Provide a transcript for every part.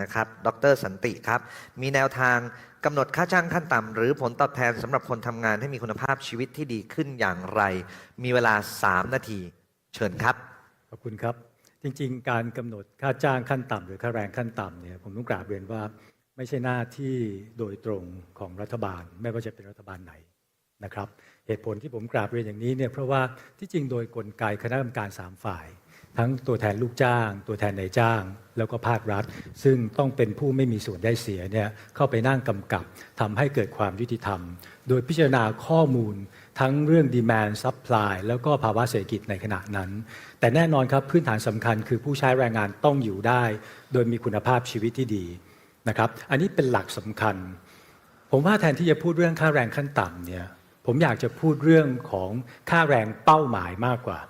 นะครับ ดรสันติครับ มีแนวทางกำหนดค่าจ้างขั้นต่ำหรือผลตอบแทนสำหรับคนทำงานให้มีคุณภาพชีวิตที่ดีขึ้นอย่างไร มีเวลา 3 นาที เชิญครับ ขอบคุณครับ จริงๆ การกำหนดค่าจ้างขั้นต่ำหรือค่าแรงขั้นต่ำเนี่ยผมต้องกราบเรียนว่าไม่ใช่หน้าที่โดยตรงของรัฐบาล ไม่ว่าจะเป็นรัฐบาลไหนนะครับ เหตุผลที่ผมกราบเรียนอย่างนี้เนี่ยเพราะว่าที่จริงโดยกลไกคณะกรรมการ3ฝ่าย ทั้งตัวแทนลูกจ้าง ตัวแทนนายจ้าง แล้วก็ภาครัฐ ซึ่งต้องเป็นผู้ไม่มีส่วนได้เสียเนี่ยเข้าไปนั่งกำกับทำให้เกิดความยุติธรรม โดยพิจารณาข้อมูลทั้งเรื่อง demand supply แล้วก็ภาวะเศรษฐกิจในขณะนั้น แต่แน่นอนครับพื้นฐานสำคัญคือผู้ใช้แรงงานต้องอยู่ได้ โดยมีคุณภาพชีวิตที่ดีนะครับอันนี้เป็นหลักสำคัญ ผมว่าแทนที่จะพูดเรื่องค่าแรงขั้นต่ำเนี่ยผมอยากจะพูดเรื่องของค่าแรงเป้าหมายมากกว่า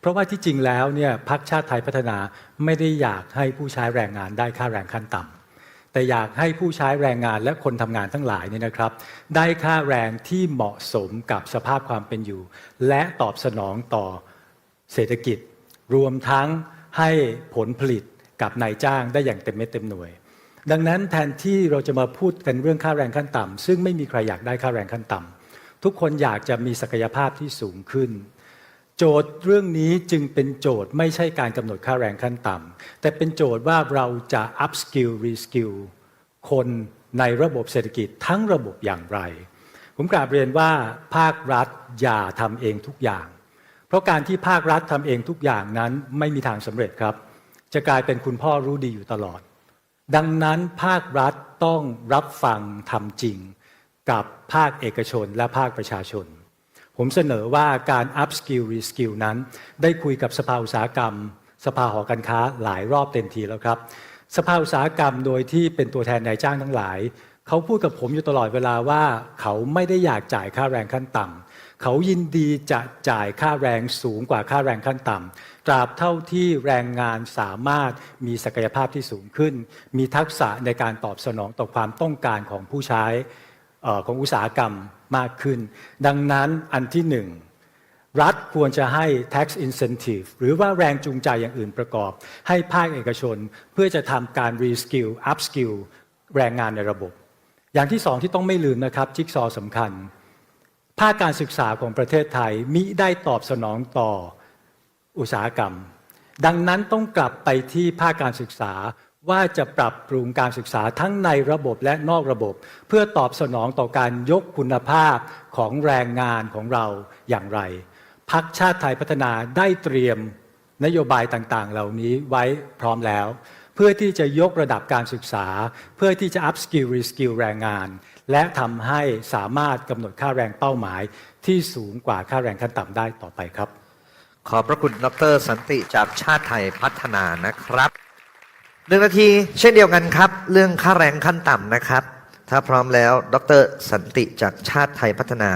เพราะว่าที่จริงแล้วเนี่ยพรรคชาติไทยพัฒนาไม่ได้อยากให้ผู้ใช้แรงงานได้ค่าแรงขั้นต่ำแต่อยากให้ผู้ใช้แรงงานและคนทำงานทั้งหลายเนี่ยนะครับ ได้ค่าแรงที่เหมาะสมกับสภาพความเป็นอยู่ และตอบสนองต่อเศรษฐกิจ รวมทั้งให้ผลผลิตกับนายจ้างได้อย่างเต็มเม็ดเต็มหน่วย ดังนั้นแทนที่เราจะมาพูดกันเรื่องค่าแรงขั้นต่ำซึ่งไม่มีใครอยากได้ค่าแรงขั้นต่ำทุกคนอยากจะมีศักยภาพที่สูงขึ้น โจทย์เรื่องนี้จึงเป็นโจทย์ไม่ใช่การกำหนดค่าแรงขั้นต่ำแต่เป็นโจทย์ว่าเราจะ up skill re skill คนในระบบเศรษฐกิจทั้งระบบอย่างไร ผมกราบเรียนว่าภาครัฐอย่าทำเองทุกอย่าง เพราะการที่ภาครัฐทำเองทุกอย่างนั้นไม่มีทางสำเร็จครับ จะกลายเป็นคุณพ่อรู้ดีอยู่ตลอด ดังนั้นภาครัฐต้องรับฟังทำจริง กับภาคเอกชนและภาคประชาชน ผมเสนอว่าการ up skill re skill นั้น ได้คุยกับสภาอุตสาหกรรม สภาหอการค้าหลายรอบเต็มทีแล้วครับ สภาอุตสาหกรรมโดยที่เป็นตัวแทนนายจ้างทั้งหลาย เขาพูดกับผมอยู่ตลอดเวลาว่าเขาไม่ได้อยากจ่ายค่าแรงขั้นต่ำเขายินดีจะจ่ายค่าแรงสูงกว่าค่าแรงขั้นต่ำตราบเท่าที่แรงงานสามารถมีศักยภาพที่สูงขึ้น มีทักษะในการตอบสนองต่อความต้องการของผู้ใช้ของอุตสาหกรรม มากขึ้น ดังนั้นอันที่หนึ่งรัฐควรจะให้ tax incentive หรือว่าแรงจูงใจอย่างอื่นประกอบ ให้ภาคเอกชน เพื่อจะทำการ reskill upskill แรงงานในระบบ อย่างที่สองที่ต้องไม่ลืมนะครับ จิ๊กซอว์สำคัญ ภาคการศึกษาของประเทศไทยมิได้ตอบสนองต่ออุตสาหกรรม ดังนั้นต้องกลับไปที่ภาคการศึกษา ว่าจะปรับปรุงการศึกษาทั้งในระบบและนอกระบบ เพื่อตอบสนองต่อการยกคุณภาพของแรงงานของเราอย่างไรพักชาติไทยพัฒนาได้เตรียมนโยบายต่างๆ เหล่านี้ไว้พร้อมแล้ว เพื่อที่จะยกระดับการศึกษา เพื่อที่จะ up skill re skill แรงงาน และทำให้สามารถกำหนดค่าแรงเป้าหมาย ที่สูงกว่าค่าแรงขั้นต่ำได้ต่อไปครับ ขอบพระคุณดรสันติจากชาติไทยพัฒนานะครับ หนึ่งนาทีเช่นเดียวกันครับ เรื่องค่าแรงขั้นต่ำนะครับ ถ้าพร้อมแล้ว ดรสันติจากชาติไทยพัฒนา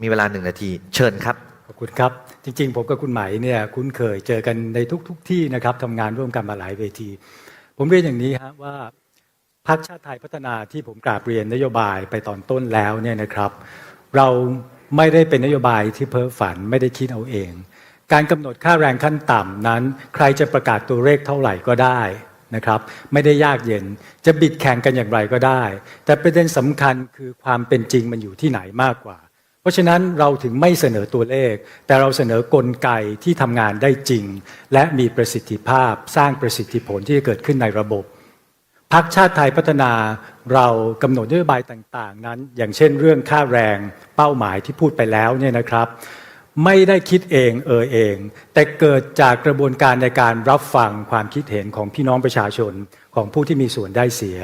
มีเวลาหนึ่งนาที เชิญครับ ขอบคุณครับ จริง ๆ ผมกับคุณไหมเนี่ยคุ้นเคยเจอกันในทุกๆทที่นะครับทำงานร่วมกันมาหลายเวที ผมเรียนอย่างนี้ฮะว่าพรรคชาติไทยพัฒนาที่ผมกราบเรียนนโยบายไปตอนต้นแล้วเนี่ยนะครับ เราไม่ได้เป็นนโยบายที่เพ้อฝันไม่ได้คิดเอาเอง การกำหนดค่าแรงขั้นต่ำนั้น ใครจะประกาศตัวเลขเท่าไหร่ก็ได้ นะครับไม่ได้ยากเย็นจะบิดแข่งกันอย่างไรก็ได้ แต่ประเด็นสำคัญคือความเป็นจริงมันอยู่ที่ไหนมากกว่า เพราะฉะนั้นเราถึงไม่เสนอตัวเลข แต่เราเสนอกลไกที่ทำงานได้จริง และมีประสิทธิภาพสร้างประสิทธิผลที่จะเกิดขึ้นในระบบพักชาติไทยพัฒนาเรากำหนดนโยบายต่าง ๆ นั้น อย่างเช่นเรื่องค่าแรงเป้าหมายที่พูดไปแล้วเนี่ยนะครับ ไม่ได้คิดเองเออเอง แต่เกิดจากกระบวนการในการรับฟังความคิดเห็นของพี่น้องประชาชนของผู้ที่มีส่วนได้เสีย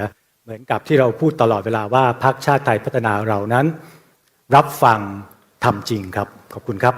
เหมือนกับที่เราพูดตลอดเวลาว่าพักชาติไทยพัฒนาเรานั้น รับฟังทำจริงครับ ขอบคุณครับ